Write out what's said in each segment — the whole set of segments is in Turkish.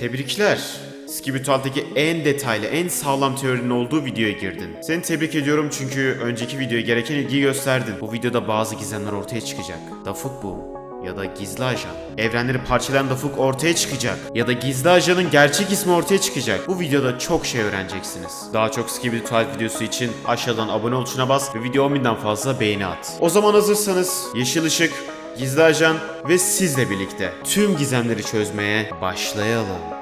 Tebrikler. Skibitual'daki en detaylı, en sağlam teorinin olduğu videoya girdin. Seni tebrik ediyorum çünkü önceki videoya gereken ilgiyi gösterdin. Bu videoda bazı gizemler ortaya çıkacak. Dafuk bu ya da gizli ajan. Evrenleri parçalayan Dafuk ortaya çıkacak. Ya da gizli ajanın gerçek ismi ortaya çıkacak. Bu videoda çok şey öğreneceksiniz. Daha çok Skibidi Tuvalet videosu için aşağıdan abone ol tuşuna bas ve video 10.000'den fazla beğeni at. O zaman hazırsanız Yeşil Işık, Gizli Ajan ve sizle birlikte tüm gizemleri çözmeye başlayalım.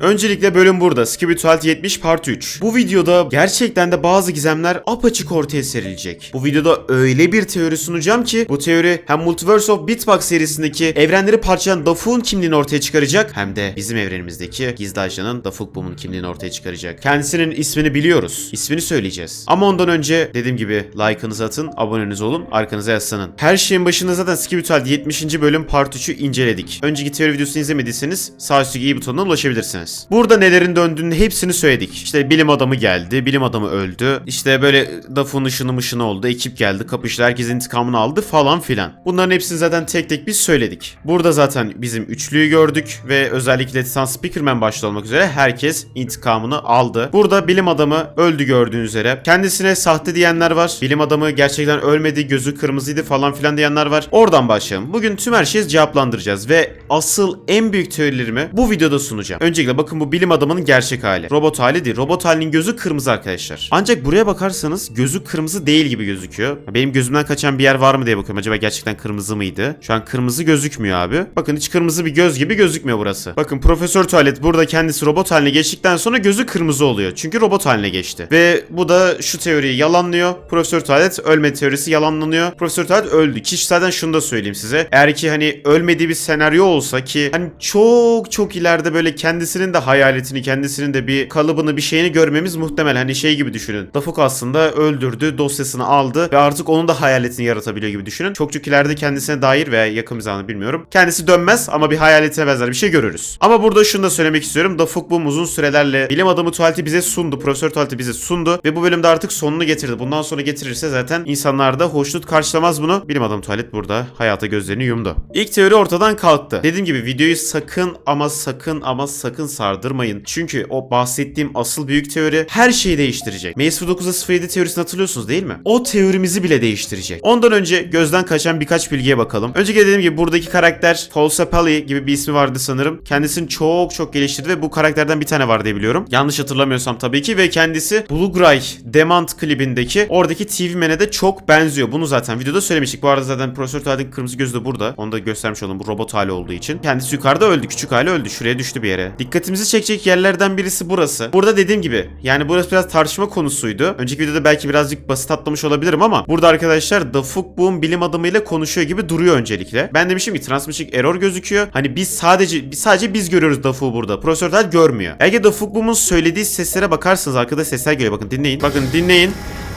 Öncelikle bölüm burada. Skibitual 70 Part 3. Bu videoda gerçekten de bazı gizemler apaçık ortaya serilecek. Bu videoda öyle bir teori sunacağım ki bu teori hem Multiverse of Bitbox serisindeki evrenleri parçalayan Dafuk'un kimliğini ortaya çıkaracak hem de bizim evrenimizdeki gizli ajanın Dafuk Boom'un kimliğini ortaya çıkaracak. Kendisinin ismini biliyoruz. İsmini söyleyeceğiz. Ama ondan önce dediğim gibi like'ınızı atın, aboneniz olun, arkanıza yaslanın. Her şeyin başında zaten Skibitual 70. bölüm Part 3'ü inceledik. Önceki teori videosunu izlemediyseniz sağ üstteki i butonuna ulaşabilirsiniz. Burada nelerin döndüğünü hepsini söyledik. İşte bilim adamı geldi, bilim adamı öldü. İşte böyle Dafun ışını mışını oldu, ekip geldi, kapıştı, herkesin intikamını aldı falan filan. Bunların hepsini zaten tek tek biz söyledik. Burada zaten bizim üçlüyü gördük ve özellikle Titan Speakerman başta olmak üzere herkes intikamını aldı. Burada bilim adamı öldü gördüğünüz üzere. Kendisine sahte diyenler var. Bilim adamı gerçekten ölmedi, gözü kırmızıydı falan filan diyenler var. Oradan başlayalım. Bugün tüm her şeyi cevaplandıracağız ve asıl en büyük teorilerimi bu videoda sunacağım. Öncelikle bakın bu bilim adamının gerçek hali. Robot hali değil. Robot halinin gözü kırmızı arkadaşlar. Ancak buraya bakarsanız gözü kırmızı değil gibi gözüküyor. Benim gözümden kaçan bir yer var mı diye bakıyorum. Acaba gerçekten kırmızı mıydı? Şu an kırmızı gözükmüyor abi. Bakın hiç kırmızı bir göz gibi gözükmüyor burası. Bakın Profesör Tuvalet burada kendisi robot haline geçtikten sonra gözü kırmızı oluyor. Çünkü robot haline geçti. Ve bu da şu teoriyi yalanlıyor. Profesör Tuvalet ölme teorisi yalanlanıyor. Profesör Tuvalet öldü. Ki şunu da söyleyeyim size. Eğer ki hani ölmediği bir senaryo olsa ki hani çok çok ileride böyle kendisinin de hayaletini, kendisinin de bir kalıbını, bir şeyini görmemiz muhtemel. Hani şey gibi düşünün. Dafuk aslında öldürdü, dosyasını aldı ve artık onun da hayaletini yaratabiliyor gibi düşünün. Çok çok ileride kendisine dair veya yakın bir zamanda bilmiyorum. Kendisi dönmez ama bir hayaletine benzer bir şey görürüz. Ama burada şunu da söylemek istiyorum. Dafuk bu uzun sürelerle bilim adamı tuvaleti bize sundu. Profesör tuvaleti bize sundu ve bu bölümde artık sonunu getirdi. Bundan sonra getirirse zaten insanlar da hoşnut karşılamaz bunu. Bilim adamı tuvalet burada hayata gözlerini yumdu. İlk teori ortadan kalktı. Dediğim gibi videoyu sakın ama sakın ama sakın sardırmayın. Çünkü o bahsettiğim asıl büyük teori her şeyi değiştirecek. Maze 9'a 07 teorisini hatırlıyorsunuz değil mi? O teorimizi bile değiştirecek. Ondan önce gözden kaçan birkaç bilgiye bakalım. Önceki dediğim gibi buradaki karakter Polsapali gibi bir ismi vardı sanırım. Kendisini çok çok geliştirdi ve bu karakterden bir tane var diye biliyorum. Yanlış hatırlamıyorsam tabii ki ve kendisi Bluegray Demand klibindeki oradaki TV Man'e de çok benziyor. Bunu zaten videoda söylemiştik. Bu arada zaten Profesör Tuvalet'in kırmızı gözü de burada. Onu da göstermiş olalım bu robot hali olduğu için. Kendisi yukarıda öldü. Küçük hali öldü. Şuraya düştü bir yere. Dikkatimizi çekecek yerlerden birisi burası. Burada dediğim gibi yani burası biraz tartışma konusuydu. Önceki videoda belki birazcık basit atlamış olabilirim ama burada arkadaşlar Dafuk Boom bilim adamıyla konuşuyor gibi duruyor öncelikle. Ben demişim ki transmission error gözüküyor. Hani biz sadece sadece biz görüyoruz Dafuk'u burada. Profesör Tuvalet görmüyor. Eğer Dafuk Boom'un söylediği seslere bakarsanız arkada sesler geliyor. Bakın dinleyin. Bakın dinleyin.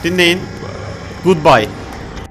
Dinleyin. Goodbye.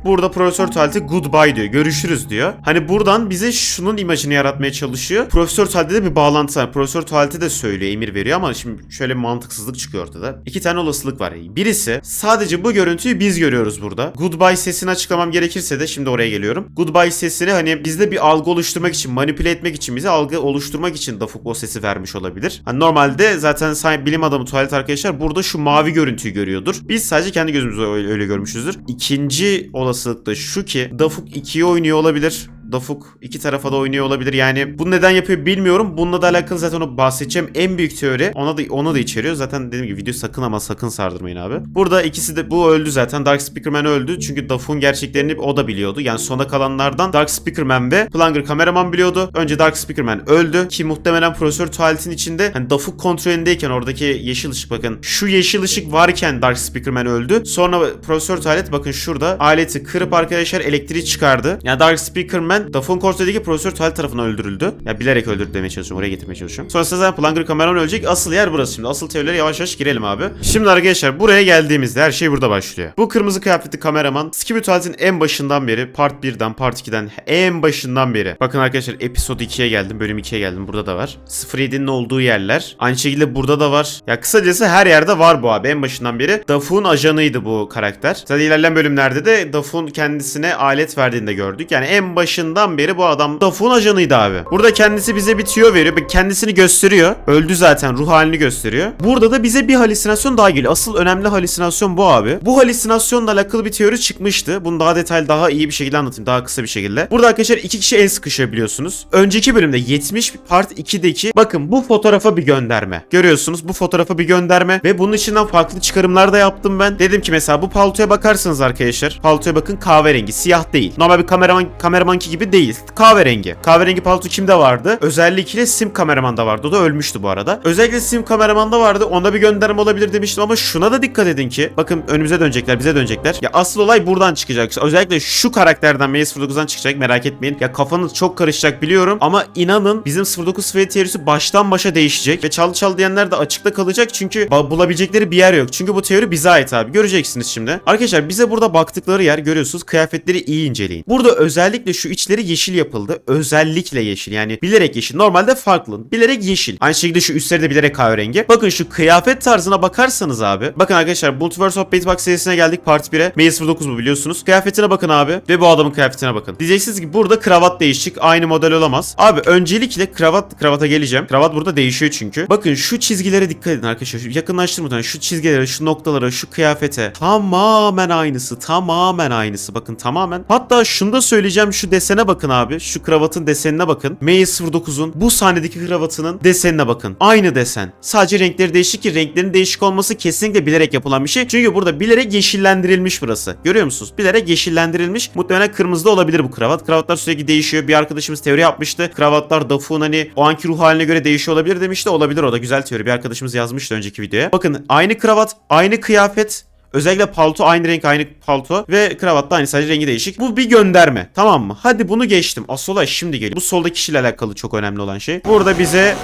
Burada Profesör Tuvalet'e goodbye diyor. Görüşürüz diyor. Hani buradan bize şunun imajını yaratmaya çalışıyor. Profesör Tuvalet'te de bir bağlantı var. Profesör Tuvalet'e de söylüyor, emir veriyor ama şimdi şöyle bir mantıksızlık çıkıyor ortada. İki tane olasılık var. Birisi sadece bu görüntüyü biz görüyoruz burada. Goodbye sesini açıklamam gerekirse de şimdi oraya geliyorum. Goodbye sesini hani bizde bir algı oluşturmak için, manipüle etmek için, bize algı oluşturmak için Dafuk o sesi vermiş olabilir. Hani normalde zaten bilim adamı tuvalet arkadaşlar burada şu mavi görüntüyü görüyordur. Biz sadece kendi gözümüzle öyle görmüşüzdür. İkinci olasılık da şu ki Dafuk 2'ye oynuyor olabilir. Dafuk iki tarafa da oynuyor olabilir. Yani bunu neden yapıyor bilmiyorum. Bununla da alakalı zaten o bahsedeceğim en büyük teori. Ona da onu da içeriyor. Zaten dediğim gibi video sakın ama sakın sardırmayın abi. Burada ikisi de bu öldü zaten. Dark Speakerman öldü. Çünkü Dafuk'un gerçeklerini o da biliyordu. Yani sona kalanlardan Dark Speakerman ve Plunger kameraman biliyordu. Önce Dark Speakerman öldü ki muhtemelen Profesör Tuvalet'in içinde hani Dafuk kontrolündeyken oradaki yeşil ışık bakın. Şu yeşil ışık varken Dark Speakerman öldü. Sonra Profesör Tuvalet bakın şurada aleti kırıp arkadaşlar elektriği çıkardı. Yani Dark Speakerman Dafun Korso'daki Profesör Tuvalet tarafından öldürüldü. Ya bilerek öldürdü demeye çalışıyorum. Oraya getirmeye çalışıyorum. Sonrasında zaten Plunger kameraman ölecek. Asıl yer burası şimdi. Asıl teorilere yavaş yavaş girelim abi. Şimdi arkadaşlar buraya geldiğimizde her şey burada başlıyor. Bu kırmızı kıyafetli kameraman Skibidi Tuvalet'in en başından beri Part 1'den Part 2'den en başından beri. Bakın arkadaşlar Episode 2'ye geldim. Bölüm 2'ye geldim. Burada da var. 07'nin olduğu yerler. Aynı şekilde burada da var. Ya kısacası her yerde var bu abi. En başından beri. Dafun ajanıydı bu karakter. Zaten ilerleyen bölümlerde de Dafun kendisine alet verdiğini de gördük. Yani en başından başından beri bu adam Dafuk'un ajanıydı abi. Burada kendisi bize bir tüyo veriyor. ve Kendisini gösteriyor. Öldü zaten. Ruh halini gösteriyor. Burada da bize bir halüsinasyon daha geliyor. Asıl önemli halüsinasyon bu abi. Bu halüsinasyonla alakalı bir teori çıkmıştı. Bunu daha detaylı, daha iyi bir şekilde anlatayım. Daha kısa bir şekilde. Burada arkadaşlar iki kişi el sıkışabiliyorsunuz. Önceki bölümde 70 part 2'deki bakın bu fotoğrafa bir gönderme. Görüyorsunuz bu fotoğrafa bir gönderme ve bunun içinden farklı çıkarımlar da yaptım ben. Dedim ki mesela bu paltoya bakarsanız arkadaşlar. Paltoya bakın kahverengi, siyah değil. Normal bir kameraman kameramanki gibi değil. Kahverengi. Kahverengi palto kimde vardı? Özellikle sim kameramanda vardı. O da ölmüştü bu arada. Özellikle sim kameramanda vardı. Ona bir gönderme olabilir demiştim ama şuna da dikkat edin ki bakın önümüze dönecekler, bize dönecekler. Ya asıl olay buradan çıkacak. Özellikle şu karakterden MS09'dan çıkacak merak etmeyin. Ya kafanız çok karışacak biliyorum ama inanın bizim 09 Freddy teorisi baştan başa değişecek ve çaldı çaldı diyenler de açıkta kalacak çünkü bulabilecekleri bir yer yok. Çünkü bu teori bize ait abi. Göreceksiniz şimdi. Arkadaşlar bize burada baktıkları yer görüyorsunuz. Kıyafetleri iyi inceleyin. Burada özellikle şu içleri yeşil yapıldı. Özellikle yeşil. Yani bilerek yeşil. Normalde farklı. Bilerek yeşil. Aynı şekilde şu üstleri de bilerek kahverengi. Bakın şu kıyafet tarzına bakarsanız abi. Bakın arkadaşlar Multiverse of Beatbox serisine geldik part 1'e. May 09 bu biliyorsunuz. Kıyafetine bakın abi. Ve bu adamın kıyafetine bakın. Diyeceksiniz ki burada kravat değişik. Aynı model olamaz. Abi öncelikle kravat kravata geleceğim. Kravat burada değişiyor çünkü. Bakın şu çizgilere dikkat edin arkadaşlar. Yakınlaştırmadan şu çizgilere, şu noktalara, şu kıyafete tamamen aynısı. Tamamen aynısı. Bakın tamamen. Hatta şunu da söyleyeceğim. Şu desene bakın abi. Şu kravatın desenine bakın. May 09'un bu sahnedeki kravatının desenine bakın. Aynı desen. Sadece renkleri değişik ki renklerin değişik olması kesinlikle bilerek yapılan bir şey. Çünkü burada bilerek yeşillendirilmiş burası. Görüyor musunuz? Bilerek yeşillendirilmiş. Muhtemelen kırmızı da olabilir bu kravat. Kravatlar sürekli değişiyor. Bir arkadaşımız teori yapmıştı. Kravatlar Dafuk'un hani o anki ruh haline göre değişiyor olabilir demişti. Olabilir o da güzel teori. Bir arkadaşımız yazmıştı önceki videoya. Bakın aynı kravat, aynı kıyafet, Özellikle palto aynı renk aynı palto ve kravat da aynı sadece rengi değişik. Bu bir gönderme tamam mı? Hadi bunu geçtim. Asıl şimdi geliyor. Bu soldaki kişiyle alakalı çok önemli olan şey. Burada bize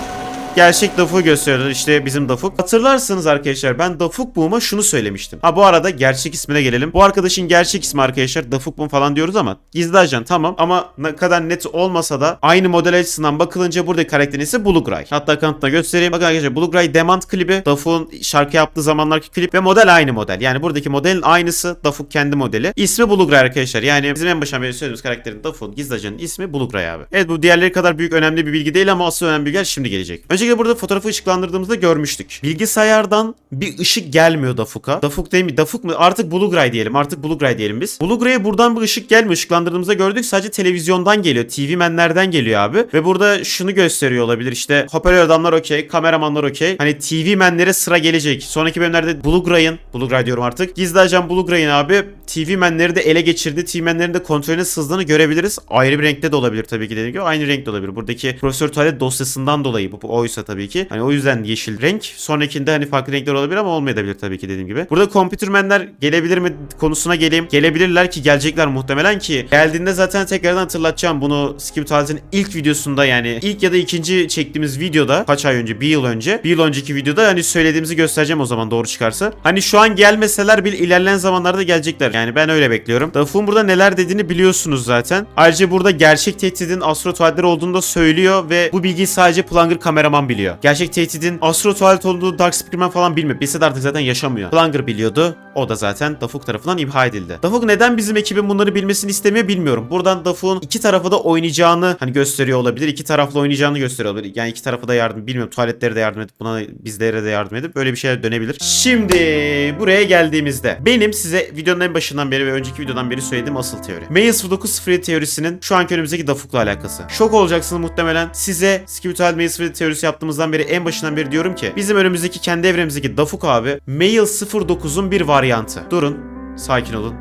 gerçek Dafuk'u gösteriyorlar. İşte bizim Dafuk. Hatırlarsanız arkadaşlar ben Dafuk Boom'a şunu söylemiştim. Ha bu arada gerçek ismine gelelim. Bu arkadaşın gerçek ismi arkadaşlar Dafuk Boom falan diyoruz ama gizli ajan tamam ama ne kadar net olmasa da aynı model açısından bakılınca buradaki karakterin ismi Bluegray. Hatta kanıtına göstereyim. Bakın arkadaşlar Bluegray Demand klibi Dafuk'un şarkı yaptığı zamanlarki klip ve model aynı model. Yani buradaki modelin aynısı Dafuk kendi modeli. İsmi Bluegray arkadaşlar. Yani bizim en başından beri söylediğimiz karakterin Dafuk'un gizli ajanın ismi Bluegray abi. Evet bu diğerleri kadar büyük önemli bir bilgi değil ama asıl önemli bilgiler şimdi gelecek. Öncelikle burada fotoğrafı ışıklandırdığımızda görmüştük. Bilgisayardan bir ışık gelmiyor Dafuk'a. Dafuk değil mi? Dafuk mu? Artık Bluegray diyelim. Artık Bluegray diyelim biz. Bluegray'e buradan bir ışık gelmiyor. Işıklandırdığımızda gördük. Sadece televizyondan geliyor. TV menlerden geliyor abi. Ve burada şunu gösteriyor olabilir. İşte hoparlör adamlar okey. Kameramanlar okey. Hani TV menlere sıra gelecek. Sonraki bölümlerde Bluegray'ın Bluegray diyorum artık. Gizli ajan Bluegray'ın abi TV menleri de ele geçirdi. TV menlerin de kontrolüne sızdığını görebiliriz. Ayrı bir renkte de olabilir tabii ki dediğim gibi. Aynı renkte olabilir. Buradaki Profesör Tuvalet dosyasından dolayı bu, bu oysa tabii ki. Hani o yüzden yeşil renk. Sonrakinde hani farklı renkler olabilir ama olmayabilir tabii ki dediğim gibi. Burada kompütürmenler gelebilir mi konusuna geleyim. Gelebilirler ki gelecekler muhtemelen ki. Geldiğinde zaten tekrardan hatırlatacağım bunu Skip Tuvalet'in ilk videosunda yani ilk ya da ikinci çektiğimiz videoda kaç ay önce bir yıl önce bir yıl önceki videoda hani söylediğimizi göstereceğim o zaman doğru çıkarsa. Hani şu an gelmeseler bile ilerleyen zamanlarda gelecekler. Yani ben öyle bekliyorum. Dafun burada neler dediğini biliyorsunuz zaten. Ayrıca burada gerçek tehdidin astro olduğunu da söylüyor ve bu bilgiyi sadece Plunger kameraman biliyor. Gerçek tehdidin astro tuvalet olduğu Dark Spearman falan bilmiyor. Bilse de artık zaten yaşamıyor. Plunger biliyordu. O da zaten Dafuk tarafından imha edildi. Dafuk neden bizim ekibin bunları bilmesini istemiyor bilmiyorum. Buradan Dafuk'un iki tarafa da oynayacağını hani gösteriyor olabilir. İki taraflı oynayacağını gösteriyor olabilir. Yani iki tarafa da yardım bilmiyorum. Tuvaletlere de yardım edip buna bizlere de yardım edip böyle bir şeyler dönebilir. Şimdi buraya geldiğimizde benim size videonun en başından beri ve önceki videodan beri söylediğim asıl teori. May 09 Free teorisinin şu anki önümüzdeki Dafuk'la alakası. Şok olacaksınız muhtemelen. Size Skibitual May Free teorisi yaptığımızdan beri en başından beri diyorum ki bizim önümüzdeki kendi evremizdeki Dafuk abi Mail 09'un bir varyantı. Durun. Sakin olun.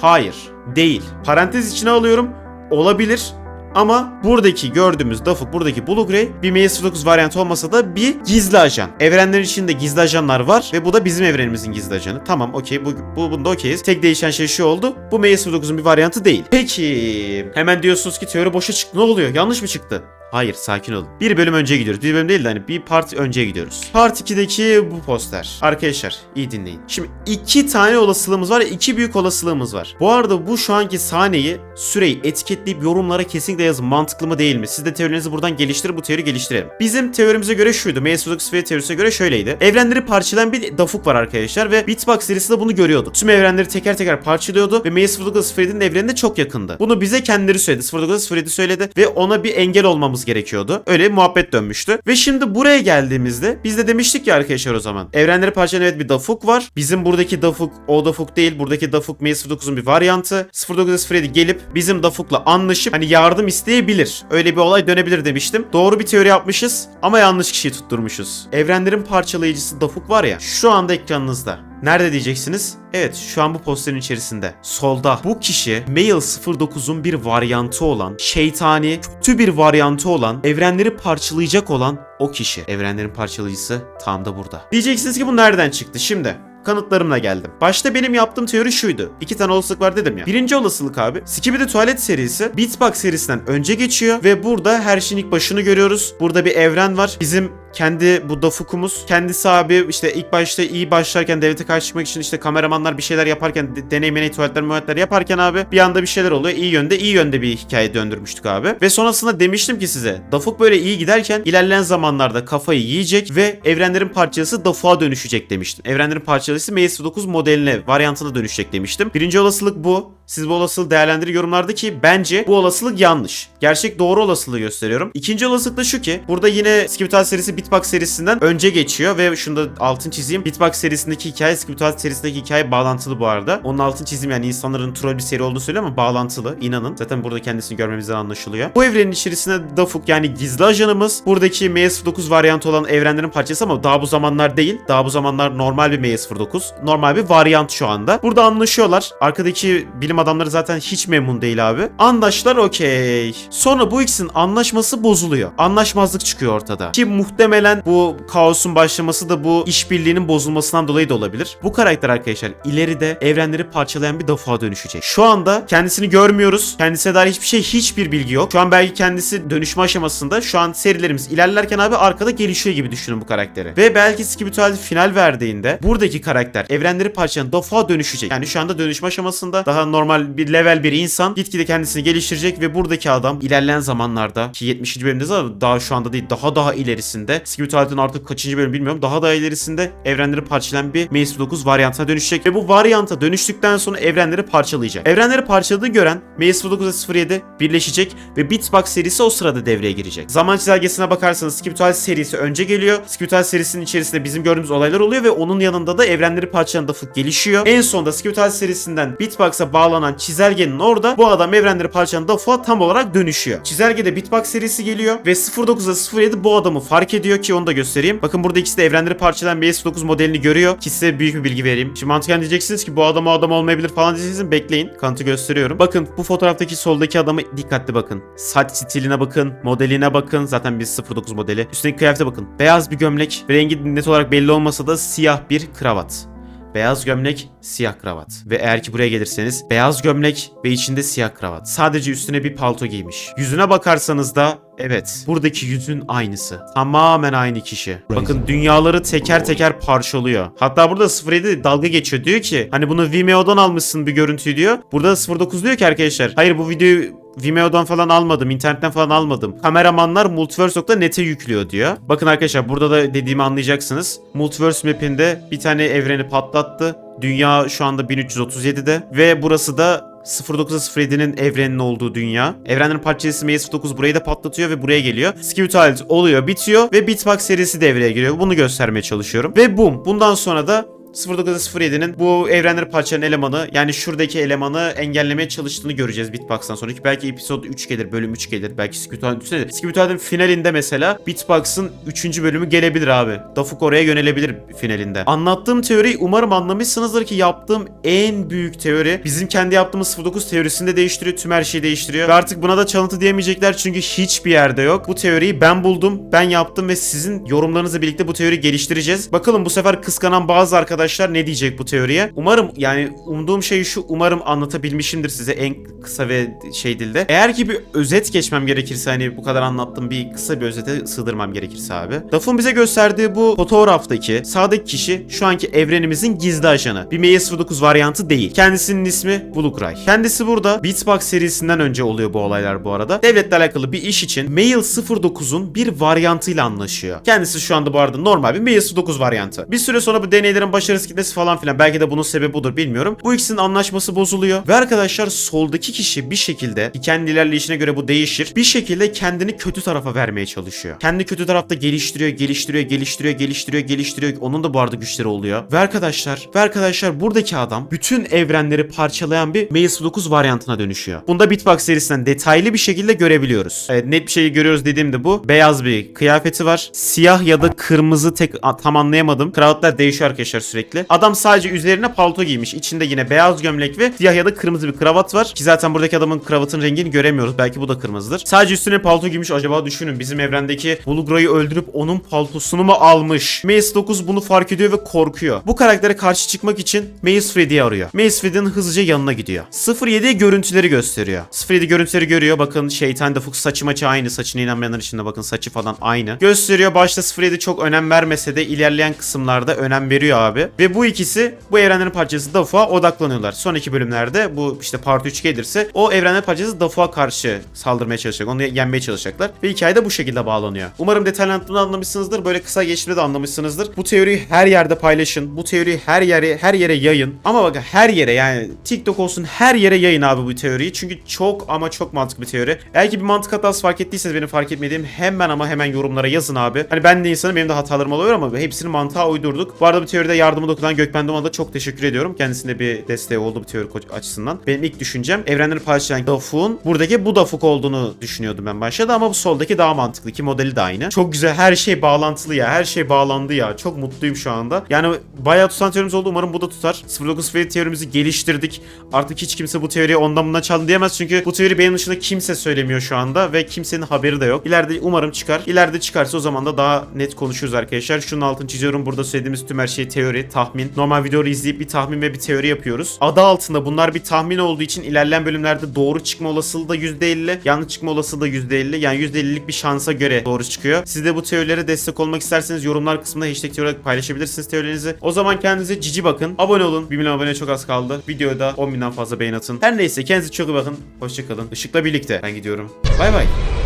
Hayır. Değil. Parantez içine alıyorum. Olabilir. Ama buradaki gördüğümüz Dafuk, buradaki Bluegray bir MS-09 varyantı olmasa da bir gizli ajan. Evrenlerin içinde gizli ajanlar var ve bu da bizim evrenimizin gizli ajanı. Tamam okey bu, bu bunda okeyiz. Tek değişen şey şu oldu. Bu MS-09'un bir varyantı değil. Peki hemen diyorsunuz ki teori boşa çıktı. Ne oluyor? Yanlış mı çıktı? Hayır sakin olun. Bir bölüm önce gidiyoruz. Bir bölüm değil de hani bir part önce gidiyoruz. Part 2'deki bu poster. Arkadaşlar iyi dinleyin. Şimdi iki tane olasılığımız var. iki büyük olasılığımız var. Bu arada bu şu anki sahneyi süreyi etiketleyip yorumlara kesinlikle yazın. Mantıklı mı değil mi? Siz de teorinizi buradan geliştirin. Bu teori geliştirelim. Bizim teorimize göre şuydu. Mace Sferi teorisine göre şöyleydi. Evrenleri parçalayan bir dafuk var arkadaşlar ve Bitbox serisi de bunu görüyordu. Tüm evrenleri teker teker parçalıyordu ve Mace Sferi'nin evrenine çok yakındı. Bunu bize kendileri söyledi. 0907 söyledi ve ona bir engel olmamız gerekiyordu. Öyle bir muhabbet dönmüştü. Ve şimdi buraya geldiğimizde biz de demiştik ya arkadaşlar o zaman. Evrenleri parçalayan evet bir dafuk var. Bizim buradaki dafuk o dafuk değil. Buradaki dafuk Mace 09'un bir varyantı. 0907 gelip bizim dafukla anlaşıp hani yardım isteyebilir. Öyle bir olay dönebilir demiştim. Doğru bir teori yapmışız ama yanlış kişiyi tutturmuşuz. Evrenlerin parçalayıcısı dafuk var ya şu anda ekranınızda. Nerede diyeceksiniz? Evet şu an bu posterin içerisinde. Solda. Bu kişi Mail 09'un bir varyantı olan, şeytani, kötü bir varyantı olan, evrenleri parçalayacak olan o kişi. Evrenlerin parçalayıcısı tam da burada. Diyeceksiniz ki bu nereden çıktı? Şimdi kanıtlarımla geldim. Başta benim yaptığım teori şuydu. İki tane olasılık var dedim ya. Birinci olasılık abi. Skibidi Tuvalet serisi Beatbox serisinden önce geçiyor ve burada her şeyin ilk başını görüyoruz. Burada bir evren var. Bizim kendi bu dafukumuz kendisi abi işte ilk başta iyi başlarken devlete karşı çıkmak için işte kameramanlar bir şeyler yaparken de- deney meney tuvaletler muhabbetler yaparken abi bir anda bir şeyler oluyor. İyi yönde iyi yönde bir hikaye döndürmüştük abi. Ve sonrasında demiştim ki size dafuk böyle iyi giderken ilerleyen zamanlarda kafayı yiyecek ve evrenlerin parçası dafuğa dönüşecek demiştim. Evrenlerin parçalısı MS9 modeline varyantına dönüşecek demiştim. Birinci olasılık bu siz bu olasılığı değerlendirin yorumlarda ki bence bu olasılık yanlış. Gerçek doğru olasılığı gösteriyorum. İkinci olasılık da şu ki burada yine Skibital serisi Bitbox serisinden önce geçiyor ve şunu da altın çizeyim. Bitbox serisindeki hikaye Skibital serisindeki hikaye bağlantılı bu arada. Onun altın çizeyim yani insanların troll bir seri olduğu söylüyor ama bağlantılı inanın. Zaten burada kendisini görmemizden anlaşılıyor. Bu evrenin içerisinde Dafuk yani gizli ajanımız buradaki MS9 varyantı olan evrenlerin parçası ama daha bu zamanlar değil. Daha bu zamanlar normal bir MS09. Normal bir varyant şu anda. Burada anlaşıyorlar. Arkadaki bilim adamları zaten hiç memnun değil abi. Anlaştılar okey. Sonra bu ikisinin anlaşması bozuluyor. Anlaşmazlık çıkıyor ortada. Ki muhtemelen bu kaosun başlaması da bu işbirliğinin bozulmasından dolayı da olabilir. Bu karakter arkadaşlar ileride evrenleri parçalayan bir dafuğa dönüşecek. Şu anda kendisini görmüyoruz. Kendisine dair hiçbir şey, hiçbir bilgi yok. Şu an belki kendisi dönüşme aşamasında. Şu an serilerimiz ilerlerken abi arkada gelişiyor gibi düşünün bu karakteri. Ve belki Skibitual final verdiğinde buradaki karakter evrenleri parçalayan dafuğa dönüşecek. Yani şu anda dönüşme aşamasında daha normal bir level bir insan gitgide kendisini geliştirecek ve buradaki adam ilerleyen zamanlarda ki 70. bölümde zaten daha şu anda değil daha daha ilerisinde Skibitual'ın artık kaçıncı bölüm bilmiyorum daha daha ilerisinde evrenleri parçalayan bir Mace 9 varyantına dönüşecek ve bu varyanta dönüştükten sonra evrenleri parçalayacak. Evrenleri parçaladığı gören Mace 9 07 birleşecek ve Beatbox serisi o sırada devreye girecek. Zaman çizelgesine bakarsanız Skibitual serisi önce geliyor. Skibitual serisinin içerisinde bizim gördüğümüz olaylar oluyor ve onun yanında da evrenleri parçalayan Dafuk gelişiyor. En sonunda Skibitual serisinden Beatbox'a bağlanan çizelgenin orada bu adam evrenleri parçalayan Dafuk'a tam olarak dönüşüyor. Çizelgede Beatbox serisi geliyor ve 09'a 07 bu adamı fark ediyor ki onu da göstereyim. Bakın burada ikisi de evrenleri parçalayan BS9 modelini görüyor ki size büyük bir bilgi vereyim. Şimdi mantıken diyeceksiniz ki bu adam o adam olmayabilir falan diyeceksiniz. Bekleyin. Kanıtı gösteriyorum. Bakın bu fotoğraftaki soldaki adamı dikkatli bakın. Saç stiline bakın. Modeline bakın. Zaten biz 09 modeli. Üstündeki kıyafete bakın. Beyaz bir gömlek. Rengi net olarak belli olmasa da siyah bir kravat. Beyaz gömlek, siyah kravat. Ve eğer ki buraya gelirseniz beyaz gömlek ve içinde siyah kravat. Sadece üstüne bir palto giymiş. Yüzüne bakarsanız da evet buradaki yüzün aynısı. Tamamen aynı kişi. Bakın dünyaları teker teker parçalıyor. Hatta burada 07 dalga geçiyor. Diyor ki hani bunu Vimeo'dan almışsın bir görüntüyü diyor. Burada 09 diyor ki arkadaşlar hayır bu videoyu Vimeo'dan falan almadım, internetten falan almadım. Kameramanlar Multiverse.net'e yüklüyor diyor. Bakın arkadaşlar burada da dediğimi anlayacaksınız. Multiverse map'inde bir tane evreni patlattı. Dünya şu anda 1337'de ve burası da 0907'nin evrenin olduğu dünya. Evrenlerin parçası MS9 burayı da patlatıyor ve buraya geliyor. Skibitual oluyor, bitiyor ve Bitbox serisi devreye giriyor. Bunu göstermeye çalışıyorum. Ve boom. Bundan sonra da 0907'nin bu evrenleri parçalayan elemanı yani şuradaki elemanı engellemeye çalıştığını göreceğiz Bitbox'tan sonraki. Belki episode 3 gelir, bölüm 3 gelir. Belki Skibitual'ın üstüne finalinde mesela Bitbox'ın 3. bölümü gelebilir abi. Dafuk oraya yönelebilir finalinde. Anlattığım teoriyi umarım anlamışsınızdır ki yaptığım en büyük teori bizim kendi yaptığımız 09 teorisini de değiştiriyor. Tüm her şeyi değiştiriyor. Ve artık buna da çalıntı diyemeyecekler çünkü hiçbir yerde yok. Bu teoriyi ben buldum, ben yaptım ve sizin yorumlarınızla birlikte bu teoriyi geliştireceğiz. Bakalım bu sefer kıskanan bazı arkadaşlar arkadaşlar ne diyecek bu teoriye? Umarım yani umduğum şey şu umarım anlatabilmişimdir size en kısa ve şey dilde. Eğer ki bir özet geçmem gerekirse hani bu kadar anlattım bir kısa bir özete sığdırmam gerekirse abi. Daf'ın bize gösterdiği bu fotoğraftaki sağdaki kişi şu anki evrenimizin gizli ajanı. Bir ME09 varyantı değil. Kendisinin ismi Bulukray. Kendisi burada Beatbox serisinden önce oluyor bu olaylar bu arada. Devletle alakalı bir iş için Mail 09'un bir varyantıyla anlaşıyor. Kendisi şu anda bu arada normal bir Mail 09 varyantı. Bir süre sonra bu deneylerin başarısız gitmesi falan filan belki de bunun sebebi budur bilmiyorum. Bu ikisinin anlaşması bozuluyor ve arkadaşlar soldaki kişi bir şekilde ki kendi ilerleyişine göre bu değişir. Bir şekilde kendini kötü tarafa vermeye çalışıyor. Kendi kötü tarafta geliştiriyor, geliştiriyor, geliştiriyor, geliştiriyor, geliştiriyor. Onun da bu arada güçleri oluyor. Ve arkadaşlar, ve arkadaşlar buradaki adam bütün evrenleri parçalayan bir Mail 09 varyantına dönüşüyor. Bunda Bitbox serisinden detaylı bir şekilde görebiliyoruz. Evet, net bir şey görüyoruz dediğimde bu. Beyaz bir kıyafeti var. Siyah ya da kırmızı tek tam anlayamadım. Kravatlar değişiyor arkadaşlar sürekli. Adam sadece üzerine palto giymiş. İçinde yine beyaz gömlek ve siyah ya da kırmızı bir kravat var. Ki zaten buradaki adamın kravatın rengini göremiyoruz. Belki bu da kırmızıdır. Sadece üstüne palto giymiş. Acaba düşünün bizim evrendeki Bulgra'yı öldürüp onun paltosunu mu almış? Mace 9 bunu fark ediyor ve korkuyor. Bu karaktere karşı çıkmak için Mace Freddy'yi arıyor. Mace Freddy'nin hızlıca yanına gidiyor. 07 görüntüleri gösteriyor. 07 görüntüleri görüyor. Bakın şeytan da Fuchs saçı maçı aynı. Saçına inanmayanlar için de bakın saçı falan aynı. Gösteriyor. Başta 07 çok önem vermese de ilerleyen kısımlarda önem veriyor abi. Ve bu ikisi bu evrenlerin parçası Dafua odaklanıyorlar. Sonraki bölümlerde bu işte part 3 gelirse o evrenlerin parçası Dafua karşı saldırmaya çalışacak. Onu yenmeye çalışacaklar. Ve hikaye de bu şekilde bağlanıyor. Umarım detaylı anlattığımı anlamışsınızdır. Böyle kısa geçtiğimde de anlamışsınızdır. Bu teoriyi her yerde paylaşın. Bu teoriyi her yere her yere yayın. Ama bakın her yere yani TikTok olsun her yere yayın abi bu teoriyi. Çünkü çok ama çok mantıklı bir teori. Eğer ki bir mantık hatası fark ettiyseniz benim fark etmediğim hemen ama hemen yorumlara yazın abi. Hani ben de insanım benim de hatalarım oluyor ama hepsini mantığa uydurduk. Bu arada bu teoride yardımı dokunan Gökmen Duman'a da çok teşekkür ediyorum. Kendisine bir desteği oldu bu teori açısından. Benim ilk düşüncem evrenleri paylaşan Dafuk'un buradaki bu Dafuk olduğunu düşünüyordum ben başta ama bu soldaki daha mantıklı ki modeli de aynı. Çok güzel her şey bağlantılı ya. Her şey bağlandı ya. Çok mutluyum şu anda. Yani bayağı tutan teorimiz oldu. Umarım bu da tutar. 09 Freddy teorimizi geliştirdik. Artık hiç kimse bu teoriyi ondan bundan çaldı diyemez. Çünkü bu teori benim dışında kimse söylemiyor şu anda ve kimsenin haberi de yok. İleride umarım çıkar. İleride çıkarsa o zaman da daha net konuşuruz arkadaşlar. Şunun altını çiziyorum. Burada söylediğimiz tüm her şey teori, tahmin. Normal videoyu izleyip bir tahmin ve bir teori yapıyoruz. Adı altında bunlar bir tahmin olduğu için ilerleyen bölümlerde doğru çıkma olasılığı da %50, yanlış çıkma olasılığı da %50. Yani %50'lik bir şansa göre doğru çıkıyor. Siz de bu teorilere destek olmak isterseniz yorumlar kısmında hashtag teori paylaşabilirsiniz teorilerinizi. O zaman kendinize cici bakın. Abone olun. 1 milyon abone çok az kaldı. Videoda 10 binden fazla beğen atın. Her neyse kendinize çok iyi bakın. Hoşçakalın. Işıkla birlikte ben gidiyorum. Bay bay.